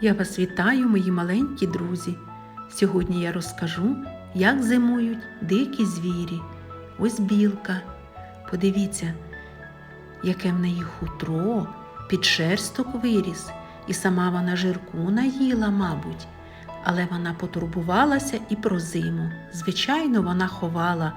Я вас вітаю, мої маленькі друзі. Сьогодні я розкажу, як зимують дикі звірі. Ось білка. Подивіться, яке в неї хутро, підшерсток виріс, і сама вона жирку наїла, мабуть. Але вона потурбувалася і про зиму. Звичайно, вона ховала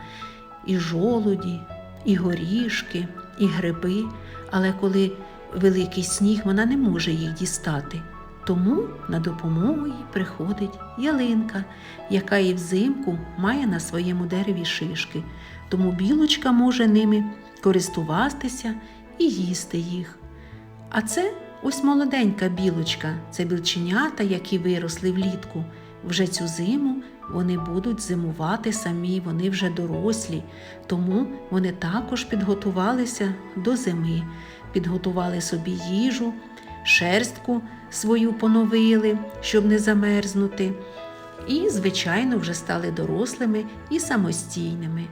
і жолуді, і горішки, і гриби, але коли великий сніг, вона не може їх дістати. Тому на допомогу їй приходить ялинка, яка і взимку має на своєму дереві шишки, тому білочка може ними користуватися і їсти їх. А це ось молоденька білочка, це білченята, які виросли влітку. Вже цю зиму вони будуть зимувати самі, вони вже дорослі, тому вони також підготувалися до зими, підготували собі їжу, шерстку свою поновили, щоб не замерзнути. І, звичайно, вже стали дорослими і самостійними.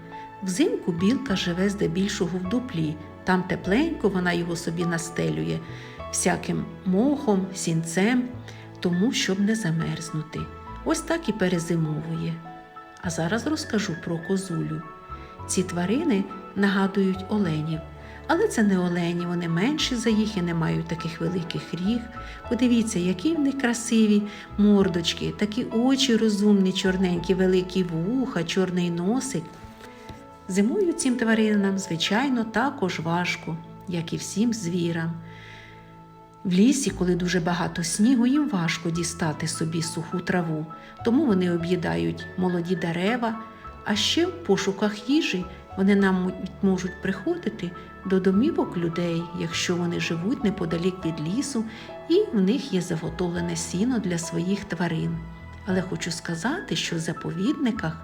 Взимку білка живе здебільшого в дуплі, там тепленько вона його собі настелює всяким мохом, сінцем, тому щоб не замерзнути. Ось так і перезимовує. А зараз розкажу про козулю. Ці тварини нагадують оленів, але це не олені, вони менші за їх і не мають таких великих ріг. Подивіться, які в них красиві мордочки, такі очі розумні, чорненькі, великі вуха, чорний носик. Зимою цим тваринам, звичайно, також важко, як і всім звірам. В лісі, коли дуже багато снігу, їм важко дістати собі суху траву, тому вони об'їдають молоді дерева, а ще в пошуках їжі вони нам можуть приходити до домівок людей, якщо вони живуть неподалік від лісу, і в них є заготовлене сіно для своїх тварин. Але хочу сказати, що в заповідниках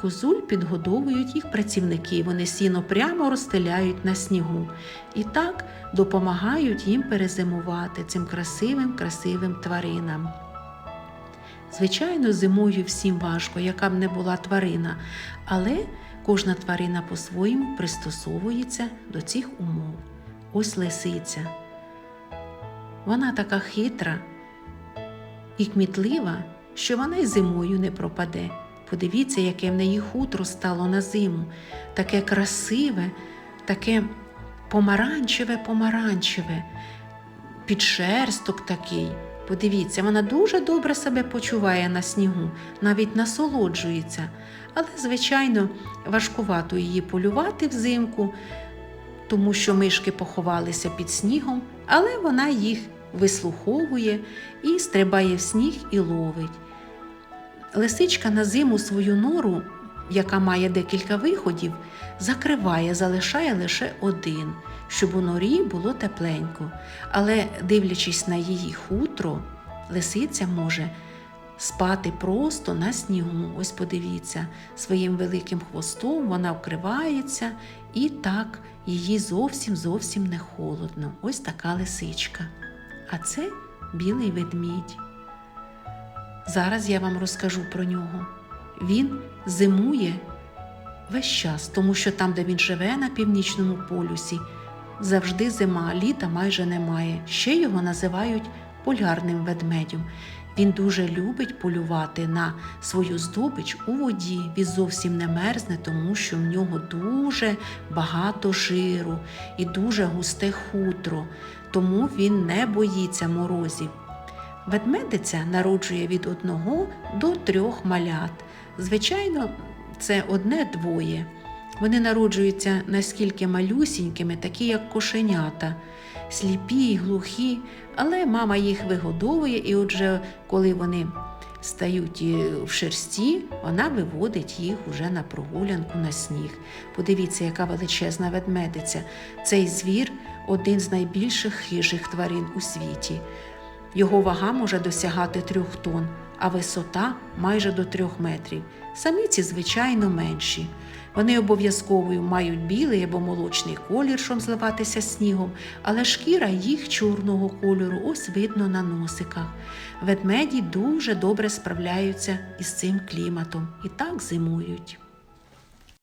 козуль підгодовують їх працівники, вони сіно прямо розстеляють на снігу і так допомагають їм перезимувати цим красивим, красивим тваринам. Звичайно, зимою всім важко, яка б не була тварина, але кожна тварина по-своєму пристосовується до цих умов. Ось лисиця. Вона така хитра і кмітлива, що вона й зимою не пропаде. Подивіться, яке в неї хутро стало на зиму, таке красиве, таке помаранчеве, помаранчеве, підшерсток такий. Подивіться, вона дуже добре себе почуває на снігу, навіть насолоджується. Але, звичайно, важкувато її полювати взимку, тому що мишки поховалися під снігом, але вона їх вислуховує і стрибає в сніг і ловить. Лисичка на зиму свою нору, яка має декілька виходів, закриває, залишає лише один, щоб у норі було тепленько. Але, дивлячись на її хутро, лисиця може спати просто на снігу. Ось подивіться, своїм великим хвостом вона вкривається, і так їй зовсім зовсім не холодно. Ось така лисичка. А це білий ведмідь. Зараз я вам розкажу про нього. Він зимує весь час, тому що там, де він живе на північному полюсі, завжди зима, літа майже немає. Ще його називають полярним ведмедем. Він дуже любить полювати на свою здобич у воді. Він зовсім не мерзне, тому що в нього дуже багато жиру і дуже густе хутро, тому він не боїться морозів. Ведмедиця народжує від одного до трьох малят. Звичайно, це одне-двоє. Вони народжуються наскільки малюсінькими, такі як кошенята, сліпі й глухі, але мама їх вигодовує, і отже, коли вони стають в шерсті, вона виводить їх уже на прогулянку на сніг. Подивіться, яка величезна ведмедиця. Цей звір один з найбільших хижих тварин у світі. Його вага може досягати трьох тонн, а висота майже до трьох метрів. Саміці, звичайно, менші. Вони обов'язково мають білий або молочний колір, щоб зливатися снігом, але шкіра їх чорного кольору ось видно на носиках. Ведмеді дуже добре справляються із цим кліматом і так зимують.